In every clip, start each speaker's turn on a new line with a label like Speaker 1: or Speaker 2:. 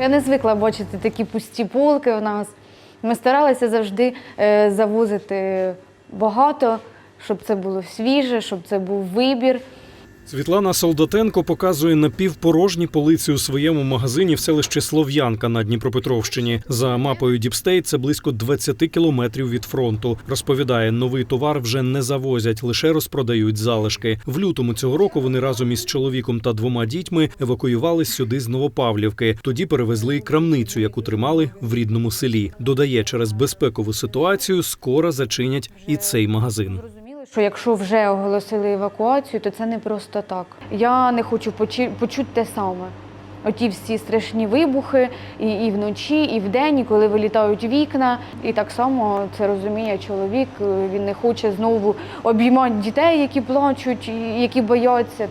Speaker 1: Я не звикла бачити такі пусті полки у нас. Ми старалися завжди е, завозити багато, щоб це було свіже, щоб це був вибір.
Speaker 2: Світлана Солдатенко показує напівпорожні полиці у своєму магазині в селищі Слов'янка на Дніпропетровщині. За мапою Діпстейт це близько 20 кілометрів від фронту. Розповідає, новий товар вже не завозять, лише розпродають залишки. В лютому цього року вони разом із чоловіком та двома дітьми евакуювались сюди з Новопавлівки. Тоді перевезли крамницю, яку тримали в рідному селі. Додає, через безпекову ситуацію скоро зачинять і цей магазин.
Speaker 1: Що якщо вже оголосили евакуацію, то це не просто так. Я не хочу почути те саме. Оті всі страшні вибухи і, і вночі, і вдень, і коли вилітають вікна. І так само це розуміє чоловік. е, Він не хоче знову обіймати дітей, які плачуть, які бояться.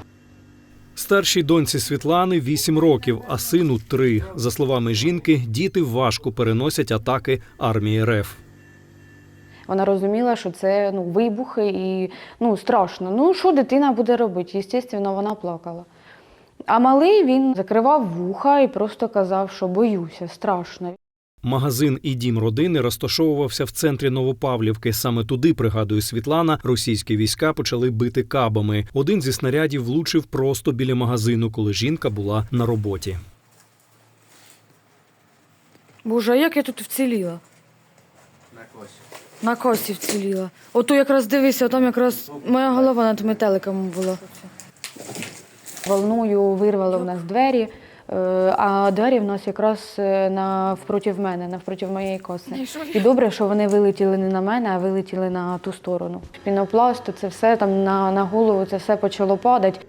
Speaker 2: Старшій доньці Світлани 8 років, а сину 3. За словами жінки, діти важко переносять атаки армії РФ.
Speaker 1: Вона розуміла, що це ну, вибухи і ну, страшно. Ну, що дитина буде робити? Звісно, вона плакала. А малий він закривав вуха і просто казав, що боюся, страшно.
Speaker 2: Магазин і дім родини розташовувався в центрі Новопавлівки. Саме туди, пригадує Світлана, російські війська почали бити кабами. Один зі снарядів влучив просто біля магазину, коли жінка була на роботі.
Speaker 3: Боже, а як я тут вціліла? На косі. На косі вціліла. Ото якраз дивися, там якраз моя голова над метеликом була.
Speaker 1: Волною вирвало в нас двері, е, а двері в нас якраз е, навпроти мене, навпроти моєї коси. І добре, що вони вилетіли не на мене, а вилетіли на ту сторону. Пінопласт, це все там на, на голову, це все почало падати.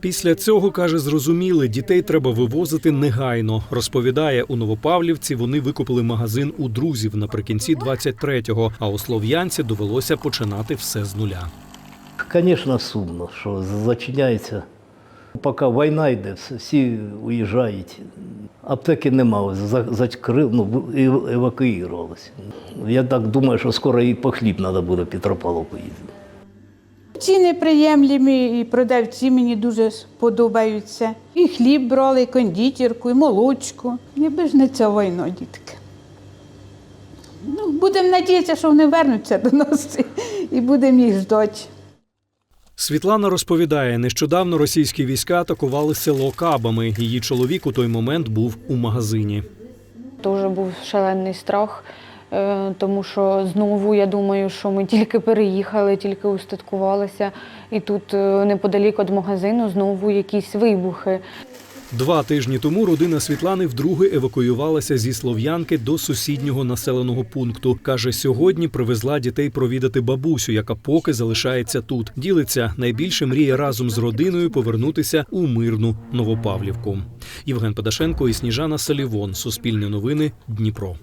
Speaker 2: Після цього каже, зрозуміли, дітей треба вивозити негайно. Розповідає, у Новопавлівці вони викупили магазин у друзів наприкінці 23-го, а у Слов'янці довелося починати все з нуля.
Speaker 4: Звісно, сумно, що зачиняється. Поки війна йде, всі- уїжджають. Аптеки нема, закрив, ну, евакуювалися. Я так думаю, що скоро і по хліб треба буде в Петропавловку їздити.
Speaker 5: Ціни приємлімі, і продавці мені дуже подобаються. І хліб брали, і кондитерку, і молочку. Ніби ж не ця війна, дітки. Ну, будемо надіятися, що вони вернуться до нас і будемо їх ждати.
Speaker 2: Світлана розповідає, нещодавно російські війська атакували село Кабами. Її чоловік у той момент був у магазині.
Speaker 1: Дуже був шалений страх, тому що знову я думаю, що ми тільки переїхали, тільки устаткувалися, і тут е, неподалік від магазину знову якісь вибухи.
Speaker 2: Два тижні тому родина Світлани вдруге евакуювалася зі Слов'янки до сусіднього населеного пункту. Каже, сьогодні привезла дітей провідати бабусю, яка поки залишається тут. Ділиться найбільше мріє разом з родиною повернутися у мирну Новопавлівку. Євген Падашенко і Сніжана Салівон. Суспільне новини. Дніпро.